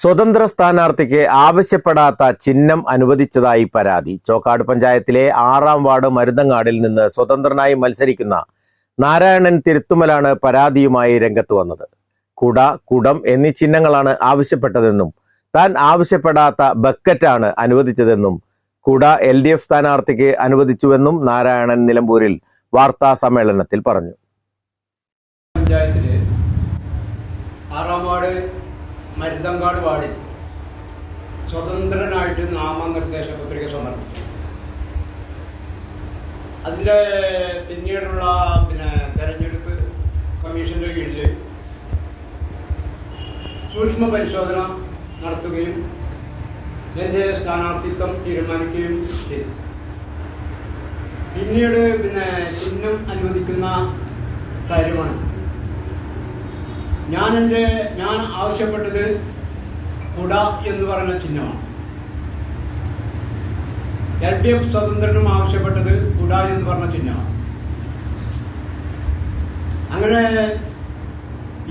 സ്വതന്ത്ര സ്ഥാനാർത്ഥിക്ക് ആവശ്യപ്പെടാത്ത ചിഹ്നം അനുവദിച്ചതായി പരാതി. ചോക്കാട് പഞ്ചായത്തിലെ ആറാം വാർഡ് മരുതങ്ങാടിൽ നിന്ന് സ്വതന്ത്രനായി മത്സരിക്കുന്ന നാരായണൻ തിരുത്തുമലാണ് പരാതിയുമായി രംഗത്ത് വന്നത്. കുട കുടം എന്നീ ചിഹ്നങ്ങളാണ് ആവശ്യപ്പെട്ടതെന്നും താൻ ആവശ്യപ്പെടാത്ത ബക്കറ്റാണ് അനുവദിച്ചതെന്നും കുട എൽ ഡി എഫ് സ്ഥാനാർത്ഥിക്ക് അനുവദിച്ചുവെന്നും നാരായണൻ നിലമ്പൂരിൽ വാർത്താ സമ്മേളനത്തിൽ പറഞ്ഞു പഞ്ചായത്തിൽ ആറാം വാർഡ് മരുതങ്കാട് വാർഡിൽ സ്വതന്ത്രനായിട്ട് നാമനിർദ്ദേശ പത്രിക സമർപ്പിച്ചു അതിന്റെ പിന്നീടുള്ള പിന്നെ തെരഞ്ഞെടുപ്പ് കമ്മീഷന്റെ കീഴിൽ സൂക്ഷ്മ പരിശോധന നടത്തുകയും എന്റെ സ്ഥാനാർത്ഥിത്വം തീരുമാനിക്കുകയും ചെയ്തു. പിന്നീട് പിന്നെ ചിഹ്നം അനുവദിക്കുന്ന കാര്യമാണ്. ഞാൻ എന്റെ ഞാൻ ആവശ്യപ്പെട്ടത് കുട എന്ന് പറയുന്ന ചിഹ്നമാണ്. എൽ ഡി എഫ് സ്വതന്ത്രനും ആവശ്യപ്പെട്ടത് കുട എന്ന് പറഞ്ഞ ചിഹ്നമാണ്. അങ്ങനെ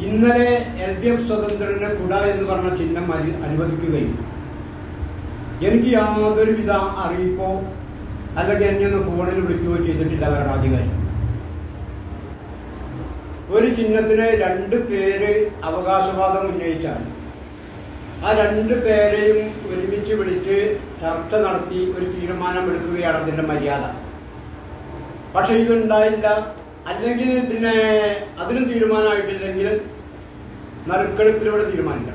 ഇന്നലെ എൽ ഡി എഫ് സ്വതന്ത്രന് കുട എന്ന് പറഞ്ഞ ചിഹ്നം അനു- അനുവദിക്കുകയും എനിക്ക് യാതൊരുവിധ അറിയിപ്പോ അല്ലെങ്കിൽ എന്നെ ഒന്ന് ഫോണിൽ വിളിക്കുകയോ ചെയ്തിട്ടില്ല ഭരണാധികാരി. ഒരു ചിഹ്നത്തിന് രണ്ട് പേര് അവകാശവാദം ഉന്നയിച്ചാൽ ആ രണ്ട് പേരെയും ഒരുമിച്ച് വിളിച്ച് ചർച്ച നടത്തി ഒരു തീരുമാനം എടുക്കുകയാണ് അതിന്റെ മര്യാദ. പക്ഷെ ഇതുണ്ടായില്ല. അല്ലെങ്കിൽ പിന്നെ അതിനും തീരുമാനമായിട്ടില്ലെങ്കിൽ നറുക്കെടുപ്പിലൂടെ തീരുമാനിക്കണം.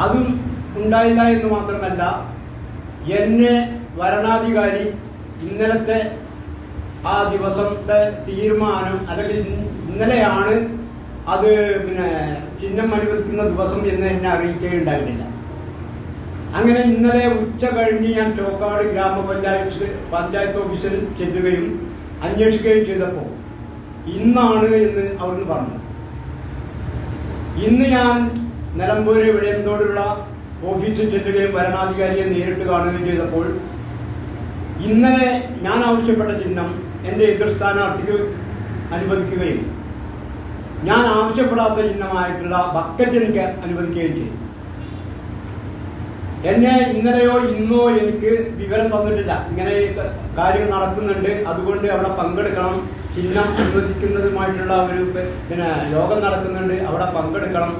അതും ഉണ്ടായില്ല എന്ന് മാത്രമല്ല എന്നെ വരണാധികാരി ഇന്നലത്തെ ആ ദിവസത്തെ തീരുമാനം അല്ലെങ്കിൽ ഇന്ന- ഇന്നലെയാണ് അത് പിന്നെ ചിഹ്നം അനുവദിക്കുന്ന ദിവസം എന്ന് എന്നെ അറിയിക്കുകയുണ്ടായിരുന്നില്ല. അങ്ങനെ ഇന്നലെ ഉച്ച കഴിഞ്ഞ് ഞാൻ ചോക്കാട് ഗ്രാമപഞ്ചായത്ത് പഞ്ചായത്ത് ഓഫീസിൽ ചെല്ലുകയും അന്വേഷിക്കുകയും ചെയ്തപ്പോൾ ഇന്നാണ് എന്ന് അവിടുന്ന് പറഞ്ഞു. ഇന്ന് ഞാൻ നിലമ്പൂര് വിളയന്തോടുള്ള ഓഫീസിൽ ചെല്ലുകയും ഭരണാധികാരിയെ നേരിട്ട് കാണുകയും ചെയ്തപ്പോൾ ഇന്നലെ ഞാൻ ആവശ്യപ്പെട്ട ചിഹ്നം എന്റെ എതിർ സ്ഥാനാർത്ഥിക്ക് അനുവദിക്കുകയും ഞാൻ ആവശ്യപ്പെടാത്ത ചിഹ്നമായിട്ടുള്ള ബക്കറ്റ് എനിക്ക് അനുവദിക്കുകയും ചെയ്തു. എന്നെ ഇന്നലെയോ ഇന്നോ എനിക്ക് വിവരം തന്നിട്ടില്ല. ഇങ്ങനെ കാര്യം കാര്യങ്ങൾ നടക്കുന്നുണ്ട്. അതുകൊണ്ട് അവിടെ പങ്കെടുക്കണം. ചിഹ്നം അനുവദിക്കുന്നതുമായിട്ടുള്ള ഒരു പിന്നെ യോഗം നടക്കുന്നുണ്ട്. അവിടെ പങ്കെടുക്കണം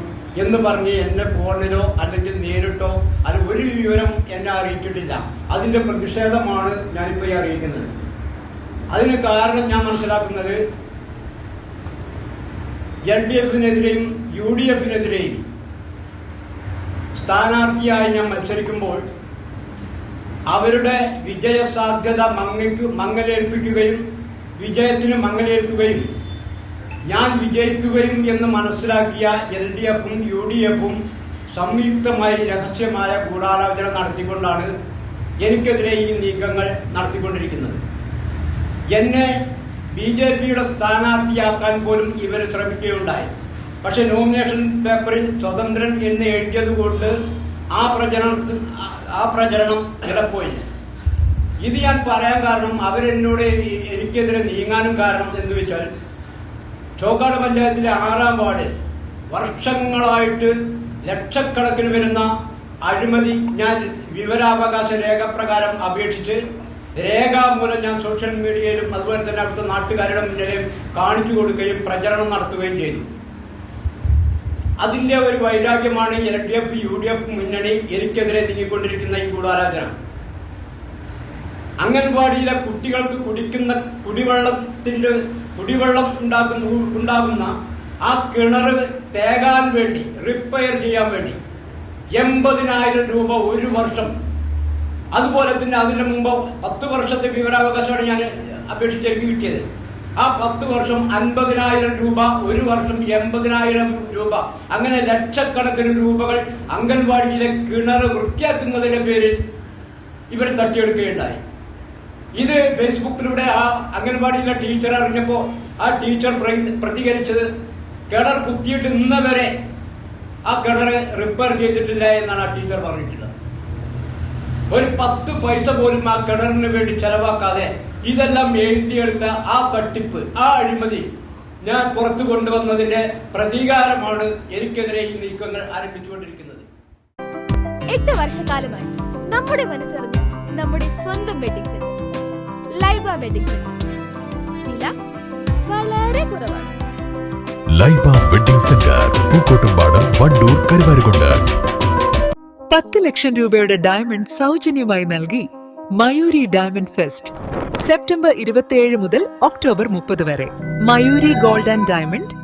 എന്ന് പറഞ്ഞ് എന്റെ ഫോണിലോ അല്ലെങ്കിൽ നേരിട്ടോ അത് ഒരു വിവരം എന്നെ അറിയിച്ചിട്ടില്ല. അതിന്റെ പ്രതിഷേധമാണ് ഞാനിപ്പോ അറിയിക്കുന്നത്. അതിന് കാരണം ഞാൻ മനസ്സിലാക്കുന്നത് എൽ ഡി എഫിനെതിരെയും യു ഡി എഫിനെതിരെയും സ്ഥാനാർത്ഥിയായി ഞാൻ മത്സരിക്കുമ്പോൾ അവരുടെ വിജയ സാധ്യത മങ്ങയ്ക്ക് മങ്ങലേൽപ്പിക്കുകയും വിജയത്തിന് മങ്ങലേൽക്കുകയും ഞാൻ വിജയിക്കുകയും എന്ന് മനസ്സിലാക്കിയ എൽ ഡി എഫും യു ഡി എഫും സംയുക്തമായി രഹസ്യമായ ഗൂഢാലോചന നടത്തിക്കൊണ്ടാണ് എനിക്കെതിരെ ഈ നീക്കങ്ങൾ നടത്തിക്കൊണ്ടിരിക്കുന്നത്. എന്നെ ബി ജെ പിയുടെ സ്ഥാനാർത്ഥിയാക്കാൻ പോലും ഇവർ ശ്രമിക്കുകയുണ്ടായി. പക്ഷെ നോമിനേഷൻ പേപ്പറിൽ സ്വതന്ത്രൻ എന്ന് എഴുതിയതുകൊണ്ട് ആ പ്രചരണത്തിൽ ആ- പ്രചരണം ഇടപ്പോയി ഇത് ഞാൻ പറയാൻ കാരണം അവരെന്നോട് എനിക്കെതിരെ നീങ്ങാനും കാരണം എന്ന് വെച്ചാൽ ചോക്കാട് പഞ്ചായത്തിലെ ആറാം വാർഡ് വർഷങ്ങളായിട്ട് ലക്ഷക്കണക്കിന് വരുന്ന അഴിമതി ഞാൻ വിവരാവകാശ രേഖ പ്രകാരം അപേക്ഷിച്ച് രേഖാമൂലം ഞാൻ സോഷ്യൽ മീഡിയയിലും അതുപോലെ തന്നെ അവിടുത്തെ നാട്ടുകാരുടെ മുന്നിലും കാണിച്ചു കൊടുക്കുകയും പ്രചരണം നടത്തുകയും ചെയ്തു. അതിന്റെ ഒരു വൈരാഗ്യമാണ് L D F U D F മുന്നണി എനിക്കെതിരെ നീങ്ങിക്കൊണ്ടിരിക്കുന്ന ഈ ഗൂഢാലോചന. അംഗൻവാടിയിലെ കുട്ടികൾക്ക് കുടിക്കുന്ന കുടിവെള്ളത്തിന്റെ കുടിവെള്ളം ഉണ്ടാക്കുന്ന ഉണ്ടാകുന്ന ആ കിണർ തേകാൻ വേണ്ടി റിപ്പയർ ചെയ്യാൻ വേണ്ടി എൺപതിനായിരം രൂപ ഒരു വർഷം അതുപോലെ തന്നെ അതിന് മുമ്പ് പത്ത് വർഷത്തെ വിവരാവകാശമാണ് ഞാൻ അപേക്ഷിച്ച് എനിക്ക് കിട്ടിയത്. ആ പത്ത് വർഷം അൻപതിനായിരം രൂപ ഒരു വർഷം എൺപതിനായിരം രൂപ അങ്ങനെ ലക്ഷക്കണക്കിന് രൂപകൾ അംഗൻവാടിയിലെ കിണർ വൃത്തിയാക്കുന്നതിന്റെ പേരിൽ ഇവർ തട്ടിയെടുക്കുകയുണ്ടായി. ഇത് ഫേസ്ബുക്കിലൂടെ ആ അംഗൻവാടിയിലെ ടീച്ചർ അറിഞ്ഞപ്പോൾ ആ ടീച്ചർ പ്ര- പ്രതികരിച്ചത് കിണർ കുത്തിയിട്ട് നിന്നവരെ ആ കിണർ റിപ്പയർ ചെയ്തിട്ടില്ല എന്നാണ് ആ ടീച്ചർ പറഞ്ഞിട്ടുള്ളത് ഒരു പത്ത് പൈസ പോലും ആ കിണറിന് വേണ്ടി ചെലവാക്കാതെ ഇതെല്ലാം എഴുതിയെടുത്ത ആ തട്ടിപ്പ് ആ അഴിമതി ഞാൻ പുറത്തു കൊണ്ടുവന്നതിന്റെ പ്രതികാരമാണ് എനിക്കെതിരെ ഈ നീക്കങ്ങൾ ആരംഭിച്ചുകൊണ്ടിരിക്കുന്നത്. എട്ട് വർഷക്കാലമായി നമ്മുടെ മനസ്സറിഞ്ഞ് നമ്മുടെ സ്വന്തം wedding centre Laiba wedding centre വില വളരെ കുറവാണ്. Laiba wedding centre Pookkottumpadam Wandoor Karuvarakundu. പത്ത് ലക്ഷം രൂപയുടെ ഡയമണ്ട് സൗജന്യമായി നൽകി മയൂരി ഡയമണ്ട് ഫെസ്റ്റ് സെപ്റ്റംബർ ഇരുപത്തിയേഴ് മുതൽ ഒക്ടോബർ മുപ്പത് വരെ. Mayuri gold and diamond